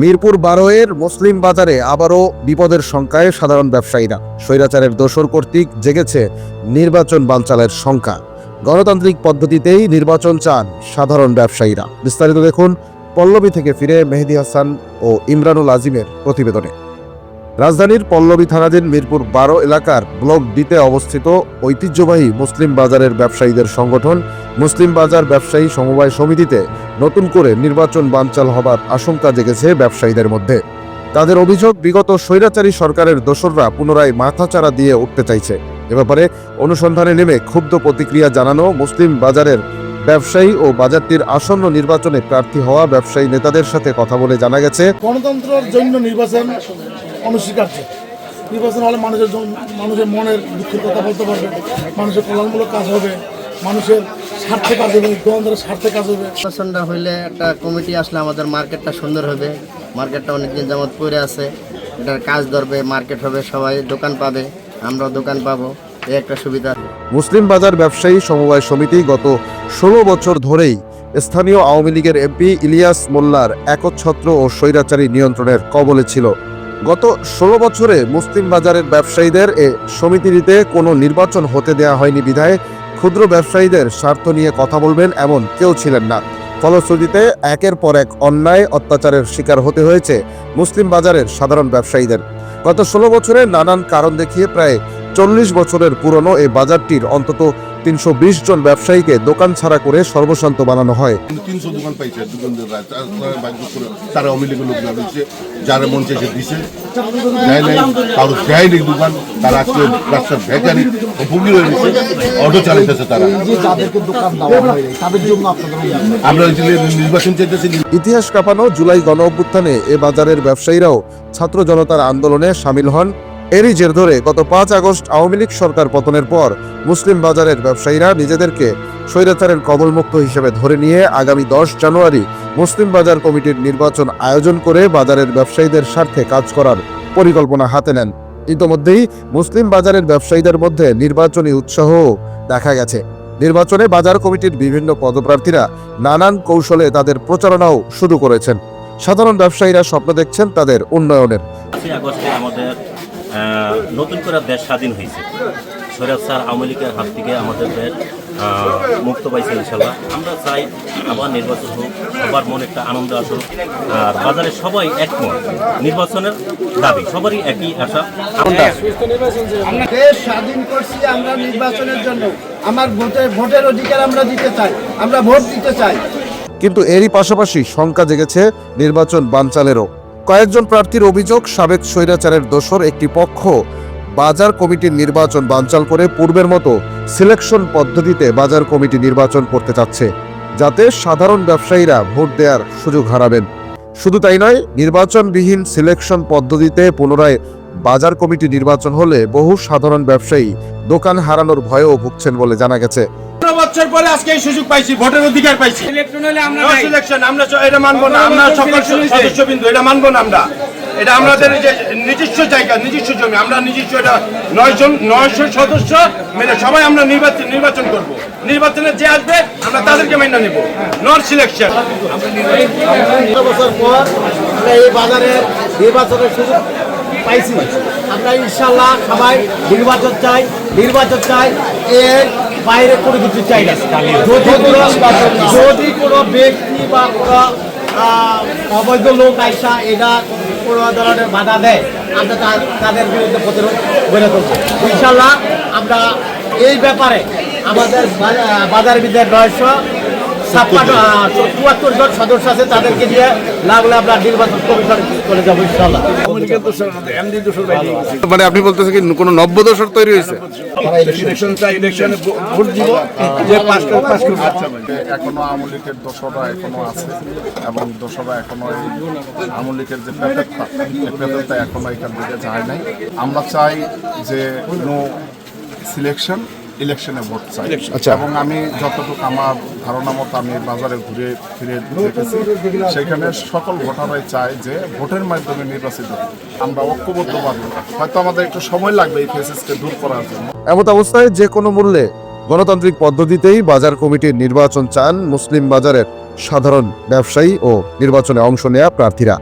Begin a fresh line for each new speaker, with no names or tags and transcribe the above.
মিরপুর বারোয়ের মুসলিম বাজারে আবারও বিপদের সংখ্যায় সাধারণ ব্যবসায়ীরা। স্বৈরাচারের দোসর কর্তৃক জেগেছে নির্বাচন বানচালের সংখ্যা গণতান্ত্রিক পদ্ধতিতেই নির্বাচন চান সাধারণ ব্যবসায়ীরা। বিস্তারিত দেখুন, পল্লবী থেকে ফিরে মেহেদি হাসান ও ইমরানুল আজিমের প্রতিবেদনে। রাজধানীর পল্লবী থানাধীন মিরপুর বারো এলাকার ব্লক ডিতে অবস্থিত ঐতিহ্যবাহী মুসলিম বাজারের ব্যবসায়ীদের সংগঠন মুসলিম বাজার ব্যবসায়ী সমবায় সমিতিতে নতুন করে নির্বাচন বানচাল হবার আশঙ্কা জেগেছে ব্যবসায়ীদের মধ্যে। তাদের অভিযোগ, বিগত স্বৈরাচারী সরকারের দোসররা পুনরায় মাথাচাড়া দিয়ে উঠতে চাইছে। এ ব্যাপারে অনুসন্ধানে নেমে ক্ষুব্ধ প্রতিক্রিয়া জানানো মুসলিম বাজারের ব্যবসায়ী ও বাজারটির আসন্ন নির্বাচনে প্রার্থী হওয়া ব্যবসায়ী নেতাদের সাথে কথা বলে জানা গেছে।
গণতন্ত্রের জন্য নির্বাচন অনস্বীকার্য। নির্বাচন হলে মানুষের মানুষের মনের দুঃখের কথা বলতে পারবে। মানুষের কল্যাণমূলক কাজ হবে। মানুষের স্বার্থে কাজ হবে গণতন্ত্রের স্বার্থে কাজ হবে।
নির্বাচনটা হইলে একটা কমিটি আসলে আমাদের মার্কেটটা সুন্দর হবে। মার্কেটটা অনেকদিন যাবত পড়ে আছে। এটার কাজ ধরবে মার্কেট হবে সবাই দোকান পাবে আমরাও দোকান পাবো। এই একটা সুবিধা
মুসলিম বাজার ব্যবসায়ী সমবায় সমিতি গত ষোলো বছর ধরেই স্থানীয় আওয়ামী লীগের এমপি ইলিয়াস মোল্লার একচ্ছত্র ও স্বৈরাচারী নিয়ন্ত্রণের কবলে ছিল। গত ষোলো বছরে মুসলিম বাজারের ব্যবসায়ীদের এ সমিতিতে কোনো নির্বাচন হতে দেয়া হয়নি বিধায় ক্ষুদ্র ব্যবসায়ীদের স্বার্থ নিয়ে কথা বলবেন এমন কেউ ছিলেন না। ফলশ্রুতিতে একের পর এক অন্যায়, অত্যাচারের শিকার হতে হয়েছে মুসলিম বাজারের সাধারণ ব্যবসায়ীদের। গত ষোলো বছরে নানান কারণ দেখিয়ে প্রায় চল্লিশ বছরের পুরনো এই বাজারটির অন্তত তিনশো বিশ জন ব্যবসায়ীকে দোকান ছাড়া করে সর্বশান্ত বানানো হয়।
তিনশো দোকান পাইছে তারা করে লোক দিচ্ছে যারা মন চেয়েছে দিছে। দেয় নাই কারও দেয় নেই দোকান তারা আজকে রাস্তার ভেকারি ভুগি হয়ে গেছে অটো চালাইতেছে তারা। আমরা নির্বাচন চাইতেছি।
ইতিহাস কাঁপানো জুলাই গণ অভ্যুত্থানে এ বাজারের ব্যবসায়ীরাও ছাত্র জনতার আন্দোলনে সামিল হন। এরই জের ধরে গত পাঁচ আগস্ট আওয়ামী লীগ সরকার পতনের পর মুসলিম বাজারের ব্যবসায়ীরা নিজেদেরকে স্বৈরাচারের কবলমুক্ত হিসেবে ধরে নিয়ে আগামী দশ জানুয়ারি মুসলিম বাজার কমিটির নির্বাচন আয়োজন করে বাজারের ব্যবসায়ীদের স্বার্থে কাজ করার পরিকল্পনা হাতে নেন। ইতোমধ্যেই মুসলিম বাজারের ব্যবসায়ীদের মধ্যে নির্বাচনী উৎসাহ দেখা গেছে। নির্বাচনে বাজার কমিটির বিভিন্ন পদপ্রার্থীরা নানান কৌশলে তাদের প্রচারণাও শুরু করেছেন। সাধারণ ব্যবসায়ীরা স্বপ্ন দেখছেন তাদের উন্নয়নের।
আমাদের নতুন করে দেশ স্বাধীন হয়েছে। সৈরাজ স্যার আওয়ামী লীগের হাত থেকে আমাদের দেশ মুক্ত পাইছে ইনশাল্লাহ আমরা চাই আবার নির্বাচন হোক সবার মনে একটা আনন্দ আসুক। আর বাজারে সবাই একমত নির্বাচনের দাবি সবারই একই আশা। আমরা
দেশ স্বাধীন করছি আমরা নির্বাচনের জন্য। আমার ভোটের ভোটের অধিকার আমরা দিতে চাই আমরা ভোট দিতে চাই।
কিন্তু এরই পাশাপাশি শঙ্কা জেগেছে নির্বাচন বানচালেরও। কয়েকজন প্রার্থীর অভিযোগ, সাবেক স্বৈরাচারের দোসর একটি পক্ষ বাজার কমিটির নির্বাচন বানচাল করে পূর্বের মতো সিলেকশন পদ্ধতিতে বাজার কমিটি নির্বাচন করতে চাচ্ছে, যাতে সাধারণ ব্যবসায়ীরা ভোট দেওয়ার সুযোগ হারাবেন। শুধু তাই নয়, নির্বাচনবিহীন সিলেকশন পদ্ধতিতে পুনরায় বাজার কমিটি নির্বাচন হলে বহু সাধারণ ব্যবসায়ী দোকান হারানোর ভয়েও ভুগছেন বলে জানা গেছে।
পনেরো বছর পরে আজকে এই সুযোগ পাইছি ভোটের অধিকার পাইছি। No আমরা এটা মানবো না আমরা সকল সদস্য এটা মানবো না আমরা। এটা আমাদের যে নিজস্ব জায়গা নিজস্ব জমি আমরা নিজস্ব এটা নয় জন নয়শো সদস্য মিলে সবাই আমরা নির্বাচন নির্বাচন করব। নির্বাচনে যে আসবে আমরা তাদেরকে মেনে নেব। নট সিলেকশন
বছর পর আমরা এই বাজারে নির্বাচনের সুযোগ পাইছি। আমরা ইনশাল্লাহ সবাই নির্বাচন চাই নির্বাচন চাই, এর বাইরে কোনো কিছু চাই না। যদি কোনো যদি কোনো ব্যক্তি বা কোনো অবৈধ লোক আইসা এটা কোনো ধরনের বাধা দেয়, আমরা তাদের বিরুদ্ধে প্রতিরোধ গড়ে ইনশাল্লাহ আমরা এই ব্যাপারে আমাদের বাজার বিদ্যার নয়শো ছাপ্পান্ন চুয়াত্তর জন সদস্য আছে তাদেরকে নিয়ে লাগলে আমরা নির্বাচন কমিশন করে যাব ইনশাল্লাহ
মানে আপনি বলতেছেন কি কোনো নব্য দশর তৈরি হয়েছে?
এখনও আওয়ামী লীগের দোসররা এখনও আছে এবং দোসররা এখনও এই আওয়ামী লীগের যে প্যাকেটটা এই প্যাকেটটা এখনও এখান থেকে যায় নাই। আমরা চাই যে নো সিলেকশন ইলেকশনে ভোট চাই
আচ্ছা।
এবং আমি যতটুকু আমার ধারণা মতো আমি বাজারে ঘুরে ফিরে দেখেছি সেখানে সকল ভোটাররাই চায় যে ভোটের মাধ্যমে নির্বাচিত। আমরা ঐক্যবদ্ধভাবে হয়তো আমাদের একটু সময় লাগবে এই ফেসেসকে দূর করার জন্য
এমত অবস্থায় যে কোনো মূল্যে গণতান্ত্রিক পদ্ধতিতেই বাজার কমিটির নির্বাচন চান মুসলিম বাজারের সাধারণ ব্যবসায়ী ও নির্বাচনে অংশ নেয়া প্রার্থীরা